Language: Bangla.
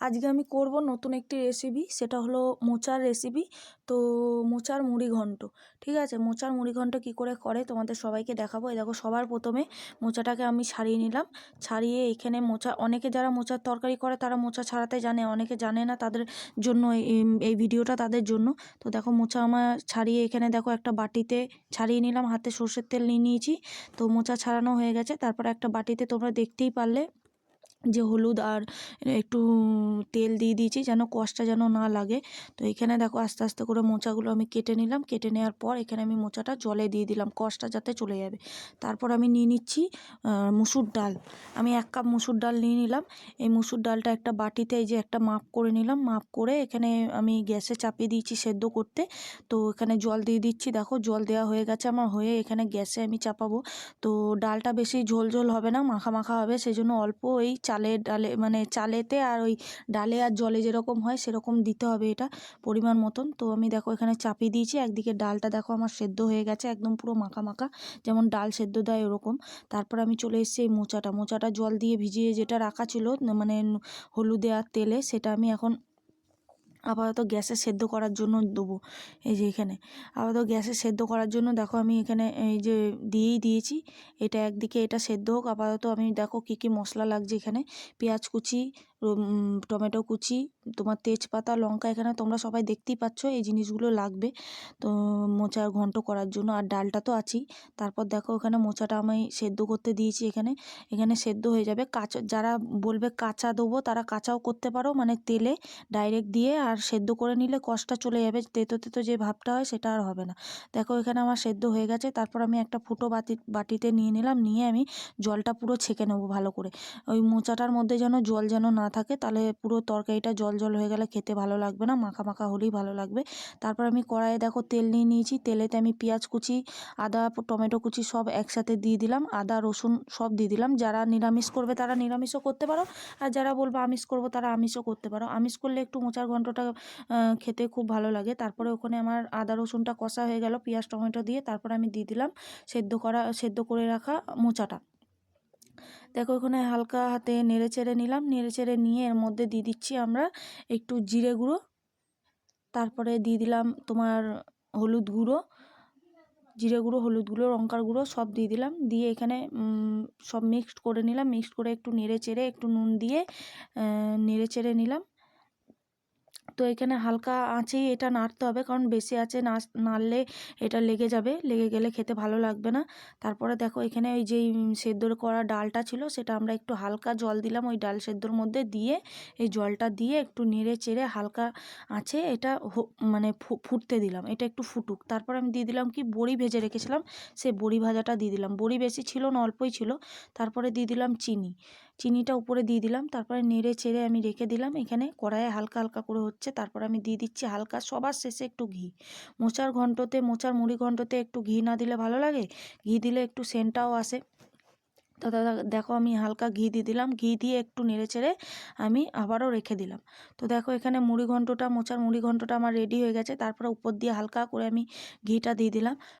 আজকে আমি করব নতুন একটি রেসিপি সেটা হলো মোচার রেসিপি তো মোচার মুড়ি ঘন্ট। ঠিক আছে? মোচার মুড়ি ঘন্ট কী করে করে তোমাদের সবাইকে দেখাবো। এই দেখো, সবার প্রথমে মোচাটাকে আমি ছাড়িয়ে নিলাম। ছাড়িয়ে এখানে মোচা, অনেকে যারা মোচার তরকারি করে, তারা মোচা ছাড়াতে জানে, অনেকে জানে না তাদের জন্য এই- ভিডিওটা তাদের জন্য। তো দেখো, মোচা আমার ছাড়িয়ে এখানে দেখো, একটা বাটিতে ছাড়িয়ে নিলাম। হাতে সর্ষের তেল নিয়ে নিয়েছি। তো মোচা ছাড়ানো হয়ে গেছে। তারপরে একটা বাটিতে তোমরা দেখতেই পারলে যে হলুদ আর একটু তেল দিয়ে দিয়েছি যেন কষটা যেন না লাগে। তো এখানে দেখো আস্তে আস্তে করে মোচাগুলো আমি কেটে নিলাম। কেটে নেওয়ার পর এখানে আমি মোচাটা জলে দিয়ে দিলাম। কষটা যাতে চলে যাবে। তারপর আমি নিয়ে নিচ্ছি মুসুর ডাল। আমি এক কাপ মুসুর ডাল নিয়ে নিলাম। এই মুসুর ডালটা একটা বাটিতে এই যে একটা মাপ করে নিলাম। মাপ করে এখানে আমি গ্যাসে চাপিয়ে দিয়েছি সেদ্ধ করতে। তো এখানে জল দিয়ে দিচ্ছি। দেখো জল দেওয়া হয়ে গেছে আমার। হয়ে এখানে গ্যাসে আমি চাপাবো। তো ডালটা বেশি ঝোল ঝোল হবে না। মাখা মাখা হবে। সেই জন্য অল্প এই চালের ডালে মানে চালেতে আর ওই ডালে আর জলে যেরকম হয় সেরকম দিতে হবে এটা পরিমাণ মতন। তো আমি দেখো এখানে চাপিয়ে দিয়েছি, একদিকে ডালটা দেখো আমার সেদ্ধ হয়ে গেছে, একদম পুরো মাখা মাখা, যেমন ডাল সেদ্ধ দেয় ওরকম। তারপর আমি চলে এসেছি এই মোচাটা মোচাটা জল দিয়ে ভিজিয়ে যেটা রাখা ছিল মানে হলুদে আর তেলে, সেটা আমি এখন আপাতত গ্যাসে সেদ্ধ করার জন্য দেবো, এই যে এখানে। আপাতত গ্যাসে সেদ্ধ করার জন্য দেখো আমি এখানে এই যে দিয়েই দিয়েছি, এটা একদিকে এটা সেদ্ধ হোক, আপাতত আমি দেখো কী কী মশলা লাগছে এখানে। পেঁয়াজ কুচি টমেটো কুচি, তোমার তেজপাতা, লঙ্কা এখানে তোমরা সবাই দেখতেই পাচ্ছ এই জিনিসগুলো লাগবে। তো মোচার ঘন্ট করার জন্য, আর ডালটা তো আছেই। তারপর দেখো এখানে মোচাটা আমি সেদ্ধ করতে দিয়েছি এখানে। এখানে সেদ্ধ হয়ে যাবে কাঁচা, যারা বলবে কাঁচা দেবো তারা কাঁচাও করতে পারো মানে তেলে ডাইরেক্ট দিয়ে আর সেদ্ধ করে নিলে কষটা চলে যাবে। তেতো তেতো যে ভাবটা হয় সেটা আর হবে না। দেখো এখানে আমার সেদ্ধ হয়ে গেছে। তারপর আমি একটা ফুটো বাতি, বাটিতে নিয়ে নিলাম। নিয়ে আমি জলটা পুরো ছেঁকে নেব ভালো করে। ওই মোচাটার মধ্যে যেন জল যেন না থাকে তাহলে পুরো তরকারিটা জল জল হয়ে গেলে খেতে ভালো লাগবে না মাখা মাখা হলেই ভালো লাগবে। তারপর আমি কড়াইয়ে দেখো তেল নিয়ে নিয়েছি তেলেতে আমি পেঁয়াজ কুচি আদা টমেটো কুচি সব একসাথে দিয়ে দিলাম আদা রসুন সব দিয়ে দিলাম। যারা নিরামিষ করবে তারা নিরামিষও করতে পারো আর যারা বলবে আমিষ করব তারা আমিষও করতে পারো। আমিষ করলে একটু মোচার ঘন্টটা আহ, খেতে খুব ভালো লাগে। তারপরে ওখানে আমার আদা রসুনটা কষা হয়ে গেল পেঁয়াজ টমেটো দিয়ে তারপরে আমি দিয়ে দিলাম সেদ্ধ করা সেদ্ধ করে রাখা মোচাটা। দেখো ওখানে হালকা হাতে নেড়ে চেড়ে নিলাম। নেড়ে চেড়ে নিয়ে এর মধ্যে দিয়ে দিচ্ছি আমরা একটু জিরে গুঁড়ো। তারপরে দিয়ে দিলাম তোমার হলুদ গুঁড়ো, জিরে গুঁড়ো, হলুদ গুঁড়ো, লঙ্কার গুঁড়ো সব দিয়ে দিলাম। দিয়ে এখানে সব মিক্সড করে নিলাম। মিক্সড করে একটু নেড়ে চেড়ে একটু নুন দিয়ে নেড়ে চেড়ে নিলাম। তো এখানে হালকা আঁচেই এটা নাড়তে হবে। কারণ বেশি আছে নাড়লে এটা লেগে যাবে। লেগে গেলে খেতে ভালো লাগবে না। তারপরে দেখো এখানে ওই যেই সেদ্ধ করা ডালটা ছিল, সেটা আমরা একটু হালকা জল দিলাম ওই ডাল সেদ্ধর মধ্যে দিয়ে এই জলটা দিয়ে একটু নেড়ে চেড়ে হালকা আছে এটা মানে ফুটতে দিলাম। এটা একটু ফুটুক। তারপর আমি দিয়ে দিলাম কি বড়ি ভেজে রেখেছিলাম। সে বড়ি ভাজাটা দিয়ে দিলাম। বড়ি বেশি ছিল না, অল্পই ছিল। তারপরে দিয়ে দিলাম চিনি। চিনিটা উপরে দিয়ে দিলাম। তারপরে নেড়ে চেড়ে আমি রেখে দিলাম। এখানে কড়াইয়ে হালকা হালকা করে হচ্ছে, তারপর আমি দিয়ে দিচ্ছি হালকা সবার শেষে একটু ঘি। মোচার ঘন্টতে, মোচার মুড়ি ঘন্টতে একটু ঘি না দিলে ভালো লাগে? ঘি দিলে একটু সেন্টটাও আসে। তো দাদা দেখো আমি হালকা ঘি দিয়ে দিলাম। ঘি দিয়ে একটু নেড়ে চেড়ে আমি আবারও রেখে দিলাম। তো দেখো এখানে মুড়ি ঘন্টটা, মোচার মুড়ি ঘন্টটা আমার রেডি হয়ে গেছে। তারপরে উপর দিয়ে হালকা করে আমি ঘিটা দিয়ে দিলাম।